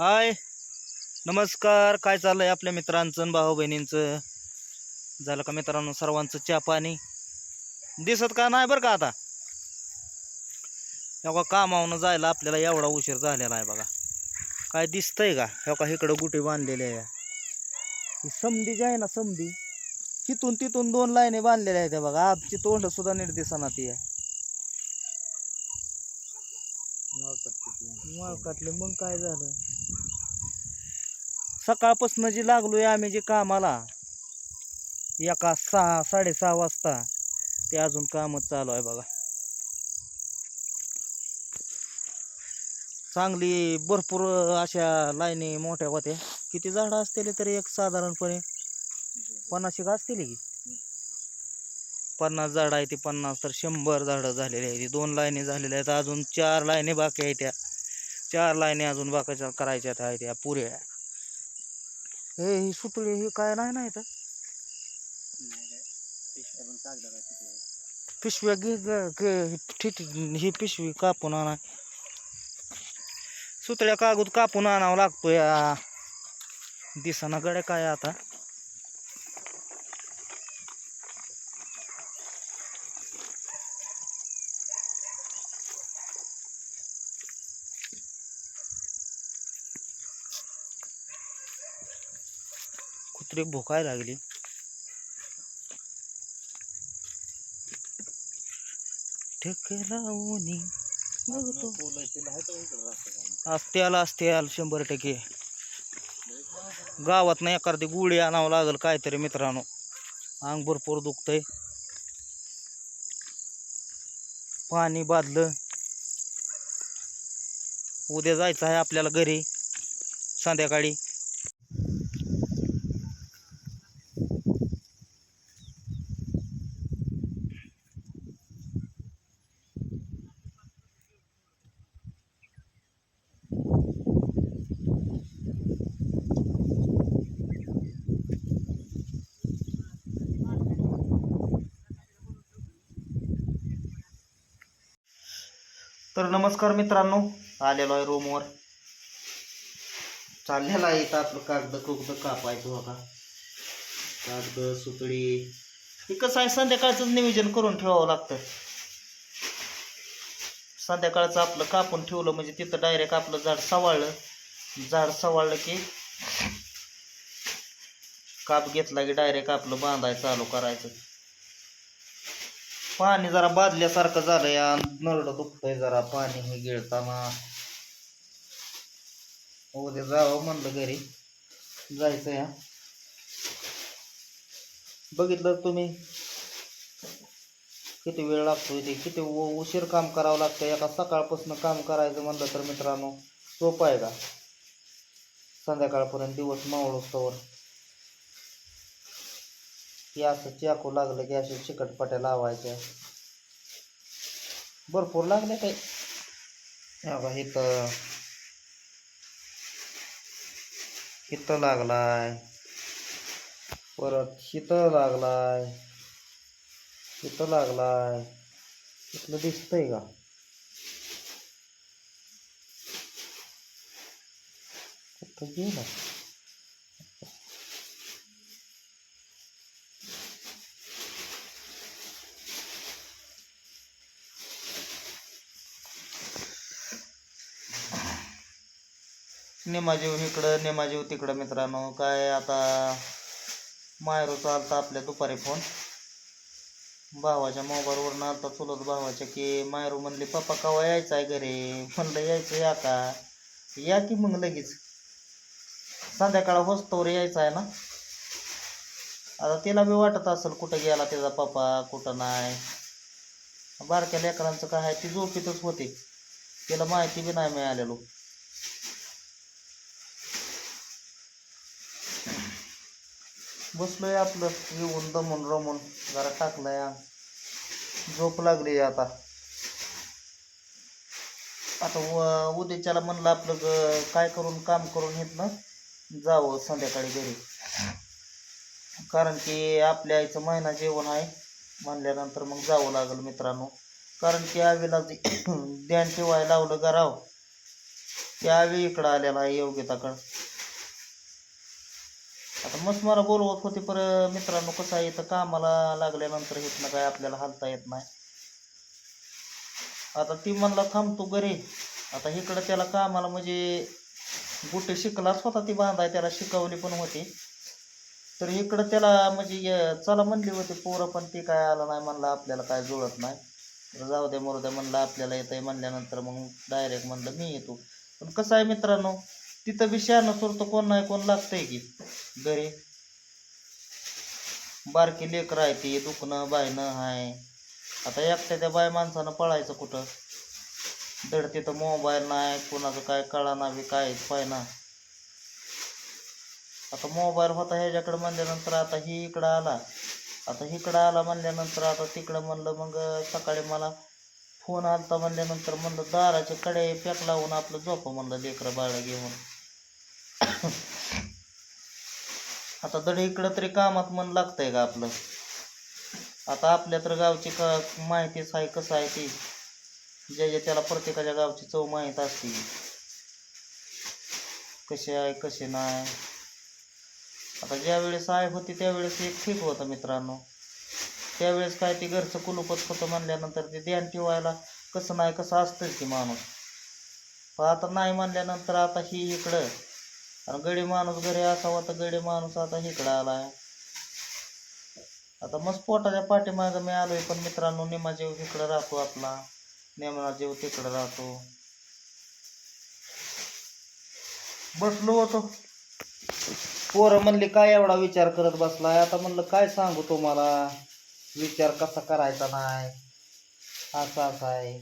हाय. नमस्कार. काय चाललंय आपल्या मित्रांचं आणि भाऊ बहिणींचं? झालं का मित्रांनो सर्वांचं चहा पाणी? दिसत का नाही बरं का आता? एवढा कामावून जायला आपल्याला एवढा उशीर झालेला आहे बघा. काय दिसतंय का? एवढा इकडं गुटे बांधलेले आहे? ही समधी जी आहे ना समधी तिथून तिथून दोन लाईने बांधलेल्या आहेत बघा. आमची तोंड सुद्धा नीट ती आहे. काटले मग काय झालं? सकाळपासून जी लागलोय आम्ही जे कामाला एका सहा साडेसहा वाजता ते अजून कामच चालू आहे बघा. चांगली भरपूर अशा लाईनी मोठ्या होत्या. किती झाडं असतील तरी एक साधारणपणे पन्नास एक असतील की? पन्नास झाडं आहे ती पन्नास तर शंभर झाडं झालेली आहेत दोन लाईनी झालेल्या आहेत अजून चार लाईनी बाकी आहेत त्या. चार लाईनी अजून बाकीच्या करायच्या आहेत त्या पुऱ्या. हे ही सुतळी ही काय नाही ना इथं? पिशव्या घे ग- ग- ठीक ही पिशवी कापून आणा. सुतळ्या कागद कापून आणावं लागतो या. दिसाना गड्या काय आता? कुत्री भोकाय लागली. ठेके लावून असत्याल असत्याल शंभर टक्के. गावात नाही एखादी गुळी आणावं लागेल काहीतरी मित्रांनो. अंग भरपूर दुखतंय. पाणी बादलं. उद्या जायचं आहे आपल्याला घरी. संध्याकाळी. तर नमस्कार मित्रांनो आलेलो आहे रूमवर. चाललेला आहे इथं आपलं कागद कुगद कापायचं बघा. कागद सुतळी. हे कसं आहे संध्याकाळचं नियोजन करून ठेवावं लागतं. संध्याकाळचं आपलं कापून ठेवलं म्हणजे तिथं डायरेक्ट आपलं झाड सवाळलं. झाड सवाळलं की काप घेतला की डायरेक्ट आपलं बांधायचं चालू करायचं. पाणी जरा बादल्यासारखं झालं या नरड दुखतंय जरा. पाणी हे गिळताना. उद्या जावं म्हणलं घरी. जायचं या बघितलं तुम्ही? किती वेळ लागतो इथे किती उशीर काम करावं लागतं एका सकाळपासून काम करायचं म्हणलं तर मित्रांनो सोपं आहे का? संध्याकाळपर्यंत दिवस मावळोस्तवर की असं चाकू लागलं की अशा चिकटपट्या लावायच्या भरपूर लागले काही हे बघा इथं इथं लागलाय परत इथं लागलाय इथं लागलाय इथलं दिसतंय का? नेमाजीव इकडं नेमाजीव तिकडं मित्रांनो. काय आता मायरो आलता आपल्या दुपारी फोन. भावाच्या मोबाईलवरून आलता चुलत भावाच्या की मायरू म्हणली पप्पा कवा यायचं आहे घरी? म्हणलं यायचं या का या की मग लगेच. संध्याकाळ होस्तवर यायचं आहे ना? आता तिला बी वाटत असेल कुठं गेला त्याचा पप्पा कुठं नाही. बारक्या लेकरांचं काय आहे? ती झोपेतच होते. तिला माहिती बी नाही मिळालेलो. बसलोय आपलं येऊन दमून रमून जरा टाकलंय झोप लागली आता. आता व उद्याच्याला म्हणलं आपलं ग- काय करून काम करून येत ना जावं संध्याकाळी घरी. कारण की आपल्या आईचं महिना जेवण आहे म्हणल्यानंतर मग जावं लागेल मित्रांनो. कारण की आवीला जे ध्यान ठेवायला लावलं गराव आवी इकडं आलेला आहे योग्यताकडं आता मस्त मला बोलवत होते पर मित्रांनो कसं आहे इथं कामाला लागल्यानंतर इथनं काय आपल्याला हालता येत नाही. आता ती म्हणला थांबतो घरी. आता इकडं त्याला कामाला म्हणजे गुटे शिकलाच होता ती बांधाय त्याला शिकवली पण होती. तर इकडं त्याला म्हणजे य- चला म्हणली होती पोरं पण ती काय आला नाही म्हणलं आपल्याला काय जुळत नाही. तर जाऊ दे मरू दे म्हणलं आपल्याला येतंय म्हणल्यानंतर मग डायरेक्ट म्हणलं मी येतो. पण कसं आहे मित्रांनो तिथं बी शहाणं तर कोण नाही कोण लागतंय की? घरी. बारकी लेकर आहे ती दुखणं बायनं आहे आता एकट्या त्या बाय माणसानं पळायचं कुठं? दड तिथं मोबाईल नाही कोणाचं काय कळा बी काय पाहिना. आता मोबाईल होता ह्याच्याकडे म्हणल्यानंतर आता ही इकडं आला. आता इकडं आला म्हणल्यानंतर आता तिकडं म्हणलं मग सकाळी मला फोन आलता म्हणल्यानंतर म्हणलं दाराचे कडे पॅक लावून आपलं झोप म्हणलं लेकरं बाळ घेऊन. आता दड इकडं तरी कामात मन लागतंय का आपलं. आता आपल्या तर गावची का माहितीच आहे कसं आहे ती. ज्या ज्या त्याला प्रत्येकाच्या गावची चव माहीत असते. कसे आहे कसे नाही. आता ज्या वेळेस आहे होती त्यावेळेस एक ठीक होतं मित्रांनो. त्यावेळेस काय ते घरचं कुलूपच होतं म्हणल्यानंतर ते ध्यान ठेवायला कसं नाही कसं असतंच की माणूस. पण आता नाही म्हणल्यानंतर आता ही इकडं आणि गडी माणूस घरी असावा तर गडी माणूस आता इकडं आलाय. आता मस्त पोटाच्या पाठीमागं मी आलोय पण मित्रांनो निमा जीव इकडं राहतो आपला. नेमना जीव तिकडं राहतो. बसलो होतो. पोरं म्हणले काय एवढा विचार करत बसलाय? आता म्हणलं काय सांगू तुम्हाला? विचार कसा करायचा नाही? असा असा आहे.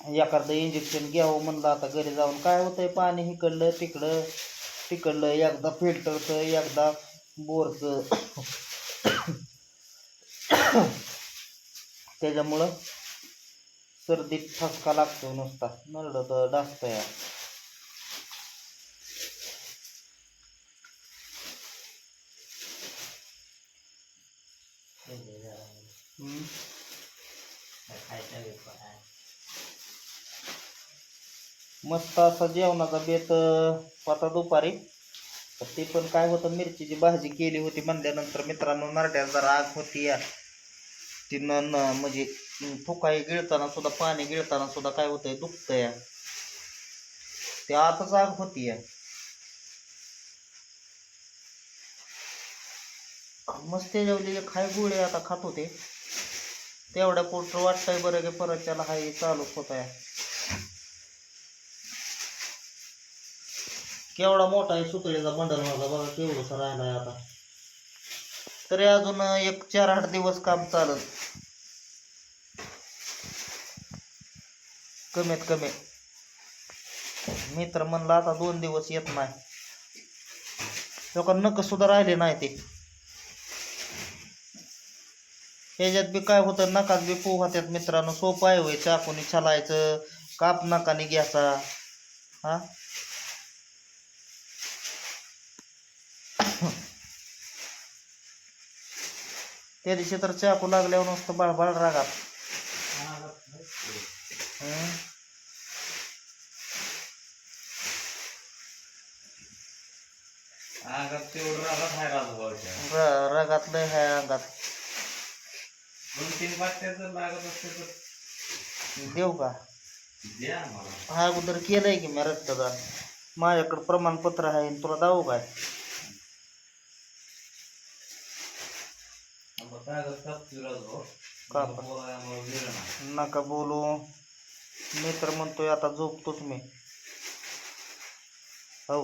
एखादं इंजेक्शन घ्यावं म्हणलं आता घरी जाऊन काय होतंय? पाणी इकडलं तिकडं तिकडलं एकदा फिल्टरचं एकदा बोरचं. त्याच्यामुळं सर्दीत ठसका लागतो नुसता. नरडत तर डासतं या मस्त असा जेवणाचा बेत अं, होता दुपारी. ते पण काय होतं मिरचीची भाजी केली होती म्हणल्यानंतर मित्रांनो नरड्यात जरा आग होती या. ती न म्हणजे फुकाई गिळताना सुद्धा पाणी गिळताना सुद्धा काय होतंय दुखतं या. ते आतच आग होती या. मस्त जेवलेले खाय गोळे आता खात होते. तेवढ्या पोट वाटतंय बरं की परत त्याला हाय चालूच होत आहे केवढा मोठा आहे सुतळीचा बंडल माझा बघा केवढंसा राहिलाय आता. तरी अजून एक चार आठ दिवस काम चालत कमीत कमी. मी तर म्हणलं आता दोन दिवस येत नाही. लोक नक सुद्धा राहिले नाही ते. ह्याच्यात बी काय होतं नकात बी पोहा त्यात मित्रांनो. सोपं आहे होय चाकूनी छालायचं काप नकाने घ्यायचा. हा? त्या दिवशी तर चाकू लागल्यावर नुसतं बळबळ रागात. रागात लय हाय अंगात. देऊ का? हा अगोदर केलंय की मी रक्तदान. माझ्याकडे प्रमाणपत्र आहे तुला दाऊ काय मग कागद कापतोय राजभाऊ काप. मला बोलायला वेळ नाही नका बोलू. मी तर म्हणतोय आता झोपतोच मी हो.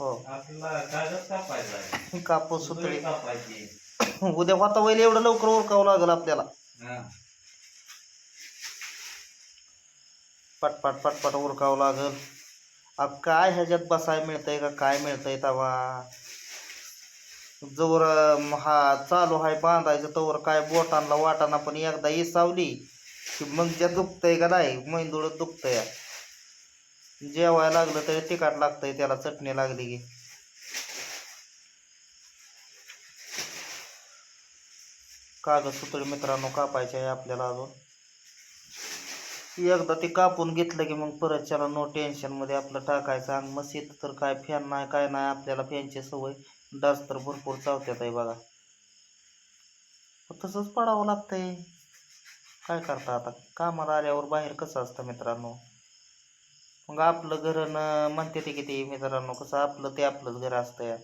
हो. कापूस सुतळी. उद्या होता होईल एवढं लवकर ओळखावं लागेल आपल्याला. पटपट पटपट उरकावं लागल. अब काय ह्याच्यात बसाय मिळतंय का? काय मिळतंय तवा? जोर हा चालू आहे बांधायचं तोवर काय बोटांना वाटाना पण एकदा इसावली की मग ज्या दुखतंय का नाही मेंदूळ दुखतंय. जेवायला लागलं तरी तिखट लागतंय त्याला चटणी लागली की. कागद सुतळी मित्रांनो कापायचे आहे आपल्याला अजून. एकदा ते कापून घेतलं की मग परत त्याला नो टेन्शनमध्ये आपलं टाकायचं. आणि मग तर काय फॅन नाही काय नाही आपल्याला फॅनची सवय. डास तर भरपूर चावत्यात आहे बघा. तसंच पडावं लागतंय. काय करता आता? कामाला आल्यावर बाहेर कसं असतं मित्रांनो? मग आपलं घर न म्हणते ते किती मित्रांनो कसं आपलं ते आपलंच घर असतं या